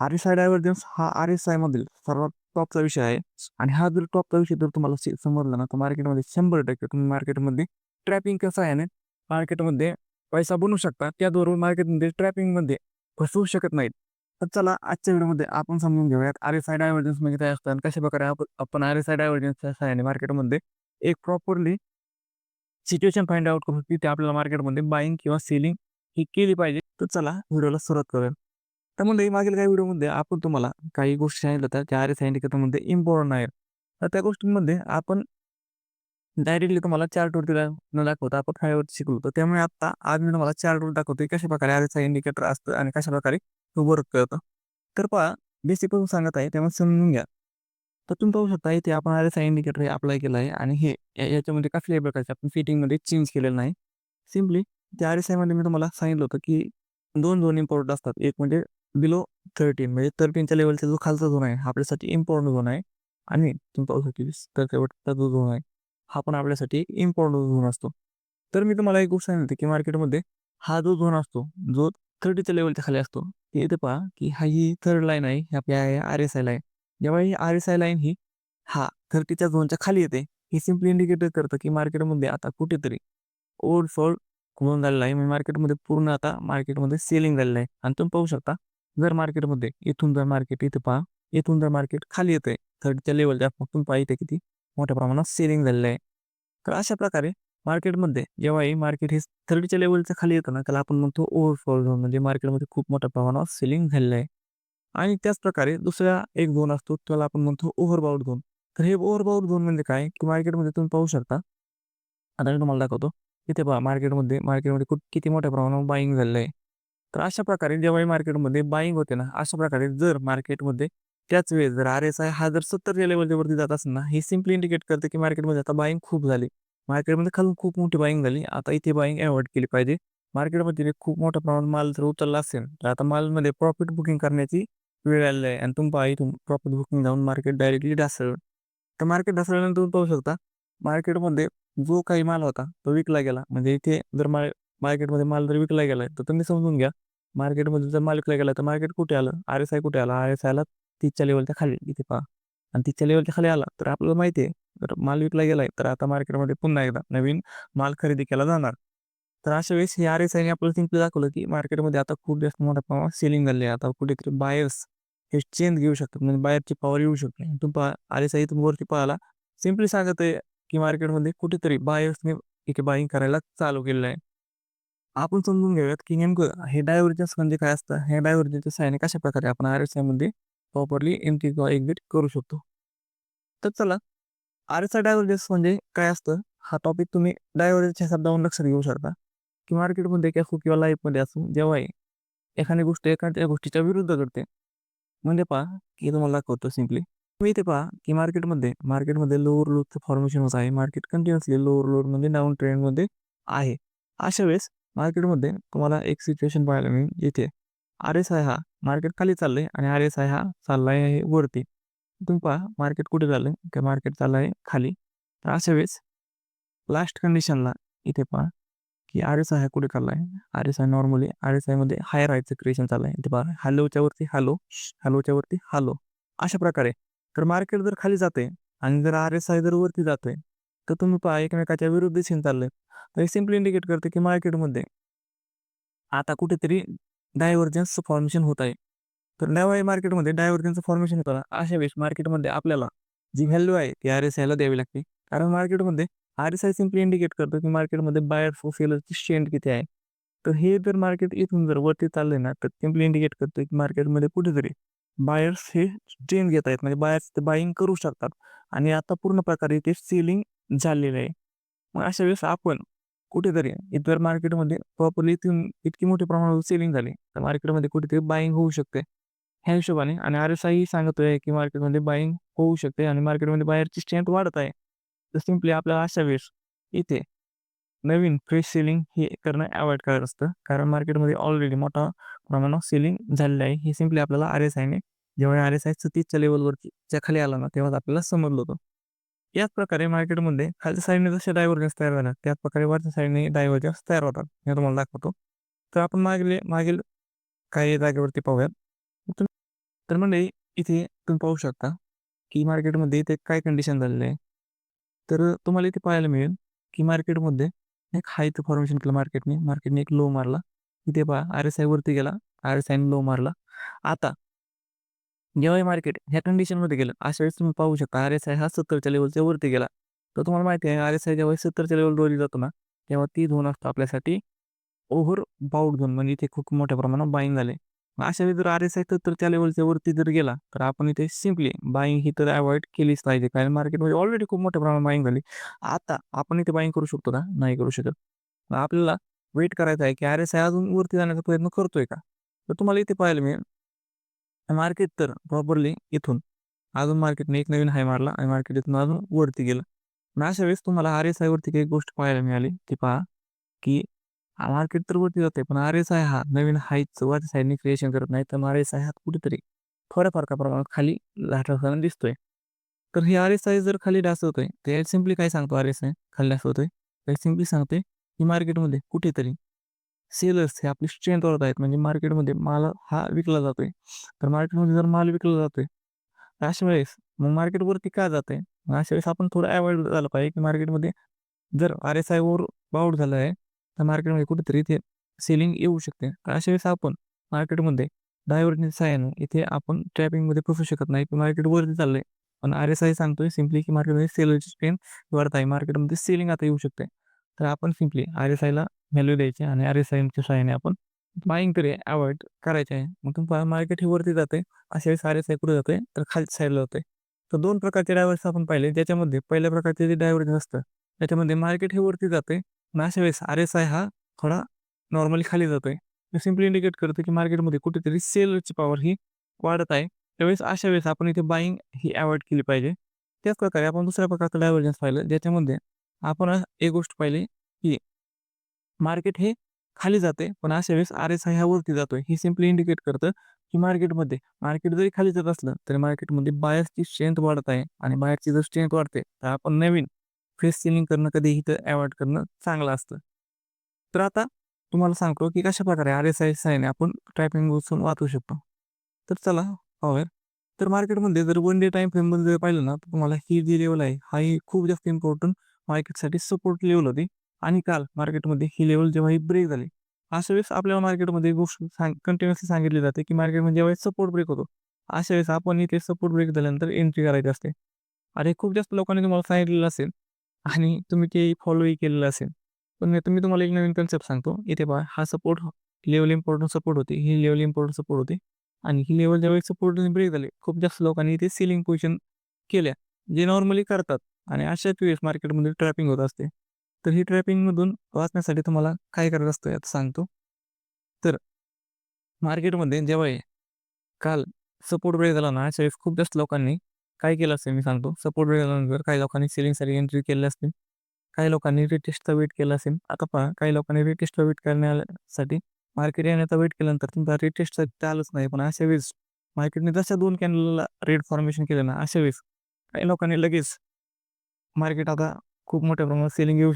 R S I divergence हा R S I मधील सर्वात टॉपचा विषय आहे. आणि हा जर टॉपचा विषय जर तुम्हाला समजला ना तर मार्केटमध्ये शंभर टक्के तुम्ही मार्केटमध्ये ट्रॅपिंग कसं आहे ना मार्केटमध्ये पैसा बनवू शकता. त्याचबरोबर मार्केटमध्ये ट्रॅपिंगमध्ये फसवू शकत नाहीत. तर चला आजच्या व्हिडिओमध्ये आपण समजून घेऊयात आर एस आय डायव्हर्जन्स म्हणजे काय असतं आणि कशा प्रकारे आपण आर एस आय डायव्हर्जन्सच्या सहाय्याने मार्केटमध्ये एक प्रॉपरली सिच्युएशन फाइंड आउट करू की ते आपल्याला मार्केटमध्ये बाईंग किंवा सेलिंग ही केली पाहिजे. तर चला व्हिडिओला सुरुवात करूया. त्यामुळे मागील काही व्हिडिओमध्ये आपण तुम्हाला काही गोष्टी सांगितल्या होत्या त्या आर्य एस इंडिकेटरमध्ये इम्पॉर्टंट आहे तर त्या गोष्टींमध्ये आपण डायरेक्टली तुम्हाला चार चार्टवरती न दाखवतो आपण खायवरती शिकलो होतो. त्यामुळे आता आज मी तुम्हाला चार टूर दाखवतो कशा प्रकारे आर एस आय इंडिकेटर असतं आणि कशा प्रकारे तो वर्क करतं. तर पहा बेसिकपासून सांगत आहे त्यामुळे समजून घ्या. तर तुम्ही पाहू शकता इथे आपण आर एस आय इंडिकेटर हे अप्लाय केलं आहे आणि हे याच्यामध्ये कसल्याही प्रकारचे आपण फिटिंगमध्ये चेंज केलेलं नाही. सिम्पली त्या आर एस मी तुम्हाला सांगितलं होतं की दोन झोन इम्पॉर्टंट असतात. एक म्हणजे बिलो थर्टीन म्हणजे थर्टीनच्या लेवलचा जो खालचा झोन आहे हा आपल्यासाठी इम्पॉर्टंट झोन आहे. आणि तुम्ही पाहू शकता तर शेवटचा जो झोन आहे हा पण आपल्यासाठी इम्पॉर्टंट झोन असतो. तर मी तुम्हाला एक गोष्ट सांगितली की मार्केटमध्ये हा जो झोन असतो जो थर्टीच्या लेवलच्या खाली असतो ते इथे पहा की हा ही थर्ड लाईन आहे ही आहे आर एस आय लाईन जेव्हा ही आर एस आय लाईन ही हा थर्टीच्या झोनच्या खाली येते हे सिम्पली इंडिकेटर करतं की मार्केटमध्ये आता कुठेतरी ओव्हरसोल्ड होऊन झालेला आहे. म्हणजे मार्केटमध्ये पूर्ण आता मार्केटमध्ये सेलिंग झालेलं आहे. आणि तुम्ही पाहू शकता जर मार्केटमध्ये इथून जर मार्केट इथे पहा इथून जर मार्केट खाली येतंय थर्डच्या लेवलच्या मग तुम्ही पहा इथे किती मोठ्या प्रमाणात सेलिंग झालेलं आहे. तर अशा प्रकारे मार्केटमध्ये जेव्हा हे मार्केट हे थर्डच्या लेवलच्या खाली येतं ना त्याला आपण म्हणतो ओव्हरफॉल झोन म्हणजे मार्केटमध्ये खूप मोठ्या प्रमाणात सेलिंग झालेलं आहे. आणि त्याच प्रकारे दुसरा एक झोन असतो त्याला आपण म्हणतो ओव्हरबाउट झोन. तर हे ओव्हरबाउट झोन म्हणजे काय? की मार्केटमध्ये तुम्ही पाहू शकता आता मी तुम्हाला दाखवतो. इथे पहा मार्केटमध्ये मार्केटमध्ये खूप किती मोठ्या प्रमाणावर बाईंग झालेलं आहे. तर अशा प्रकारे जेव्हाही मार्केटमध्ये बाईंग होते ना अशा प्रकारे जर मार्केटमध्ये त्याच वेळेस जर आर एस आय हा जर सत्तरच्या लेवलच्या वरती जात असेल ना हे सिम्पली इंडिकेट करते की मार्केटमध्ये आता बाईंग खूप झाली. मार्केटमध्ये खालून खूप मोठी बाईंग झाली. आता इथे बाईंग अवॉइड केली पाहिजे. मार्केटमध्ये खूप मोठ्या प्रमाणात माल जर उचलला असेल तर आता मालमध्ये प्रॉफिट बुकिंग करण्याची वेळ आलेली आहे आणि तुम्ही इथून प्रॉफिट बुकिंग जाऊन मार्केट डायरेक्टली ढासळलं. तर मार्केट ढासळल्यानंतर तुम्ही पाहू शकता मार्केटमध्ये जो काही माल होता तो विकला गेला. म्हणजे इथे जर माल मार्केटमध्ये माल जर विकला गेलाय तर तुम्ही समजून घ्या. मार्केटमध्ये जर माल विकला गेला तर मार्केट कुठे आलं? आर एस आय कुठे आला? आर एस आयला तीसच्या लेवलच्या खाली इथे पहा. आणि तीसच्या लेवलच्या खाली आला तर आपल्याला माहिती आहे तर माल विकला गेलाय तर आता मार्केटमध्ये पुन्हा एकदा नवीन माल खरेदी केला जाणार. तर अशा वेळेस हे आर एस आयने आपल्याला सिंपल दाखवलं की मार्केटमध्ये आता खूप जास्त मोठ्या प्रमाणात सेलिंग झाली आहे. आता कुठेतरी बायर्स हे चेंज घेऊ शकतात म्हणजे बायरची पॉवर येऊ शकते. तुम्ही आर एस आय इथून वरती पाहायला सिम्पली सांगत आहे की मार्केटमध्ये कुठेतरी बायर्सने इथे बाईंग करायला चालू केलेलं आहे. आपण समजून घेऊयात की नेमकं हे डायव्हर्जन्स म्हणजे काय असतं? हे डायव्हर्जन्सच्या सहाय्याने कशा प्रकारे आपण आर एस आयमध्ये प्रॉपरली एंट्री किंवा एक्झिट करू शकतो? तर चला आर एस आय डायव्हर्जन्स म्हणजे काय असतं? हा टॉपिक तुम्ही डायव्हर्जन्सच्या शब्दावरून लक्षात घेऊ शकता. की मार्केटमध्ये असो किंवा लाईफमध्ये असो जेव्हाही एखादी गोष्ट एखाद्या गोष्टीच्या विरुद्ध घडते. म्हणजे पहा की तुम्हाला दाखवतो सिम्पली तुम्ही इथे पहा की मार्केटमध्ये मार्केटमध्ये लोअर लोडचं फॉर्मेशन होत आहे. मार्केट कंटिन्युअसली लोअर लोड म्हणजे डाऊन ट्रेंडमध्ये आहे. अशा वेळेस मार्केटमध्ये तुम्हाला एक सिच्युएशन पाहायला मिळेल जिथे आर एस आय हा मार्केट खाली चाललंय आणि आर एस आय हा चाललाय आहे वरती. तुम्ही पहा मार्केट कुठे चाललंय? की मार्केट चाललंय खाली. तर अशा वेळेस लास्ट कंडिशनला इथे पहा की आर एस आय हा कुठे चाललाय? R S I normally R S आयमध्ये हायर राहायचं क्रिएशन चाललंय. इथे पहा हॅलोच्या वरती हॅलो हॅलोच्या वरती हॅलो अशा प्रकारे. तर मार्केट जर खाली जाते आणि जर आर एस आय जर वरती जातोय तर तुम्ही पहा एकमेकाच्या विरुद्ध दिशेने चाललंय. तर हे सिम्पली इंडिकेट करते की मार्केटमध्ये आता कुठेतरी डायव्हर्जन्स फॉर्मेशन होत आहे. तर नव्या मार्केटमध्ये डायव्हर्जन्सचं फॉर्मेशन होतं अशा वेळेस मार्केटमध्ये आपल्याला जी व्हॅल्यू आहे ती आर एस आयला द्यावी लागते. कारण मार्केटमध्ये R S I simply indicate करतो की मार्केटमध्ये बायर फो सेलरची स्ट्रेंथ किती आहे. तर हे जर मार्केट इथून जर वरती चाललंय ना तर सिम्पली इंडिकेट करतो की मार्केटमध्ये कुठेतरी बायर्स हे स्ट्रेंथ घेत आहेत म्हणजे बायर्स ते बाईंग करू शकतात. आणि आता पूर्ण प्रकारे ते सेलिंग झालेलं आहे. मग अशा वेळेस आपण कुठेतरी इतर मार्केटमध्ये प्रॉपरली इथून इतकी मोठ्या प्रमाणावर सेलिंग झाली तर मार्केटमध्ये कुठेतरी बाईंग होऊ शकते. ह्या हिशोबाने आणि आर एस सांगतोय की मार्केटमध्ये बाईंग होऊ शकते आणि मार्केटमध्ये बाहेरची स्ट्रेंथ वाढत आहे. तर सिम्पली आपल्याला अशा वेळेस इथे नवीन फ्रेश सेलिंग हे करणं अवॉइड करत असतं. कारण मार्केटमध्ये ऑलरेडी मोठा प्रमाणात सेलिंग झालेलं आहे. हे सिम्पली आपल्याला आर एस आयने जेव्हा आर एस आय सतीसच्या लेवलवरती खाली आला ना तेव्हाच आपल्याला समजलं होतं. याच प्रकारे मार्केटमध्ये खालच्या साईडने जसे डायव्हर्जन्स तयार झाला त्याच प्रकारे वरच्या साईडने डायव्हर्जन्स तयार होतात. हे तुम्हाला दाखवतो. तर आपण मागील मागील काही जागेवरती पाहूयात. तर म्हणजे इथे तुम्ही पाहू शकता की मार्केटमध्ये इथे काय कंडिशन झालेलं आहे. तर तुम्हाला इथे पाहायला मिळेल की मार्केटमध्ये एक हायचं फॉर्मेशन केलं मार्केटने मार्केटने एक लो मारला. इथे पहा आर एस आय वरती गेला. आर एस आयने लो मारला. आता जेव्हा मार्केट ह्या कंडिशनमध्ये गेलं. अशा वेळेस तुम्ही पाहू शकता आर एस आय हा सत्तरच्या लेवलच्या वरती गेला. तर तुम्हाला माहिती आहे आर एस आय जेव्हा सत्तरच्या लेवलवर जातो ना तेव्हा ती झोन असतो आपल्यासाठी ओव्हर बाउट झोन म्हणजे इथे खूप मोठ्या प्रमाणात बाईंग झाले. मग अशा वेळी जर आर एस आय सत्तरच्या लेवलच्या वरती जर गेला तर आपण इथे सिम्पली बाईंग ही तर अवॉइड केलीच पाहिजे. कारण मार्केटमध्ये ऑलरेडी खूप मोठ्या प्रमाणात बाईंग झाली. आता आपण इथे बाईंग करू शकतो का? नाही करू शकत. मग आपल्याला वेट करायचं आहे की आर एस आय अजून वरती जाण्याचा प्रयत्न करतोय का? तर तुम्हाला इथे पाहायला मिळेल मार्केट तर प्रॉपरली इथून अजून मार्केटने एक नवीन हाय मारला आणि मार्केट इथून अजून वरती गेलं. मग अशा वेळेस तुम्हाला आर एस आय वरती काही गोष्ट पाहायला मिळाली ती पहा की मार्केट तर वरती जाते पण आर एस आय हा नवीन हाईच वरच्या साईडने क्रिएशन करत नाही तर आर एस आय हा कुठेतरी थोड्याफार का प्रमाणात खाली लाटवताना दिसतोय. तर हे आर एस आय जर खाली डासवतोय तर सिम्पली काय सांगतो आर एस आय खाली डासवतोय तर सिम्पली सांगते की मार्केटमध्ये कुठेतरी सेलर्स हे आपली स्ट्रेंथ वाढत आहेत. म्हणजे मार्केटमध्ये माल हा विकला जातोय. तर मार्केटमध्ये जर माल विकला जातोय तर अशा वेळेस मग मार्केटवरती का आहे मग अशा वेळेस आपण थोडं अवॉइड झालं पाहिजे की मार्केटमध्ये जर आर एस आयवर बाउट झालं आहे तर मार्केटमध्ये कुठेतरी इथे सेलिंग येऊ शकते. तर अशा वेळेस आपण मार्केटमध्ये डायव्हर्जन्स साहाय्याने इथे आपण ट्रॅपिंगमध्ये फसू शकत नाही की मार्केट वरती चाललंय. पण आर एस आय सांगतोय सिम्पली की मार्केटमध्ये सेलरची स्ट्रेंथ वाढत आहे. मार्केटमध्ये सेलिंग आता येऊ शकते. तर आपण सिम्पली आर एस आयला व्हॅल्यू द्यायची आणि आर एस आयच्या सहाय्याने आपण बाईंग तरी अवॉइड करायचे आहे. मग तुम्ही मार्केट ही वरती जाते अशा वेळेस आर एस आय कुठे जाते तर खालच्या साईडला जाते. तर दोन प्रकारचे डायव्हर्स आपण पाहिले ज्याच्यामध्ये पहिल्या प्रकारचे जे डायव्हर्जन असतं त्याच्यामध्ये मार्केट हे वरती जाते आणि अशा वेळेस आर एस आय हा थोडा नॉर्मली खाली जातोय. सिम्पली इंडिकेट करतं की मार्केटमध्ये कुठेतरी सेलची पॉवर ही वाढत आहे. त्यावेळेस अशा वेळेस आपण इथे बाईंग ही अवॉइड केली पाहिजे. त्याच प्रकारे आपण दुसऱ्या प्रकारचं डायव्हर्जन्स पाहिलं ज्याच्यामध्ये आपण एक गोष्ट पाहिली की मार्केट हे खाली जाते पण अशा वेळेस आर एस आय ह्या वरती जातोय. हे सिम्पली इंडिकेट करतं की मार्केटमध्ये मार्केट जरी खाली जात असलं तरी मार्केटमध्ये बायर्सची स्ट्रेंथ वाढत आहे. आणि बायर्सची जर स्ट्रेंथ वाढते तर आपण नवीन फेस सेलिंग करणं कधीही तर अवॉइड करणं चांगलं असतं. तर आता तुम्हाला सांगतो की कशा प्रकारे आर एस आय सायने आपण ट्रॅपिंग बसून वाचू शकतो. तर चला पाहूया. तर मार्केटमध्ये जर वन डे टाइम फ्रेममध्ये जर पाहिलं ना तर तुम्हाला ही जी लेवल आहे हा ही खूप जास्त इम्पॉर्टंट मार्केटसाठी सपोर्ट लेवल होती. आणि काल मार्केटमध्ये ही लेवल जेव्हा ही ब्रेक झाली अशा वेळेस आपल्याला मार्केटमध्ये गोष्ट सांग कंटिन्युअसली सांगितली जाते की मार्केटमध्ये जेव्हा सपोर्ट ब्रेक होतो अशा वेळेस आपण इथे सपोर्ट ब्रेक झाल्यानंतर एंट्री करायची असते. अरे खूप जास्त लोकांनी तुम्हाला सांगितलेलं असेल आणि तुम्ही ते फॉलोही केलेलं असेल. पण आता मी तुम्हाला एक नवीन कन्सेप्ट सांगतो. इथे पहा हा सपोर्ट लेवल इम्पॉर्टंट सपोर्ट होती ही लेवल इम्पॉर्टंट सपोर्ट होती आणि ही लेवल ज्यावेळी सपोर्ट ब्रेक झाले खूप जास्त लोकांनी इथे सिलिंग पोझिशन केल्या जे नॉर्मली करतात. आणि अशाच वेळेस मार्केटमध्ये ट्रॅपिंग होत असते. तर ही ट्रॅपिंगमधून वाचण्यासाठी तुम्हाला काय करायचं असतं यात सांगतो. तर मार्केटमध्ये जेव्हा काल सपोर्ट ब्रेक झाला ना अशा वेळेस खूप जास्त लोकांनी काय केलं असेल मी सांगतो. सपोर्ट ब्रेक झाल्यानंतर काही लोकांनी सेलिंगसाठी एंट्री केली असतील. काही लोकांनी रिटेस्टचा वेट केला असेल. आता पहा काही लोकांनी रिटेस्टचा वेट करण्यासाठी मार्केट येण्याचा वेट केल्यानंतर तुमचा रिटेस्टचा आलंच नाही. पण अशा वेळेस मार्केटने जशा दोन कॅनलला रेड फॉर्मेशन केलं ना अशा वेळेस काही लोकांनी लगेच मार्केट आता खूप मोठ्या प्रमाणात सेलिंग येऊ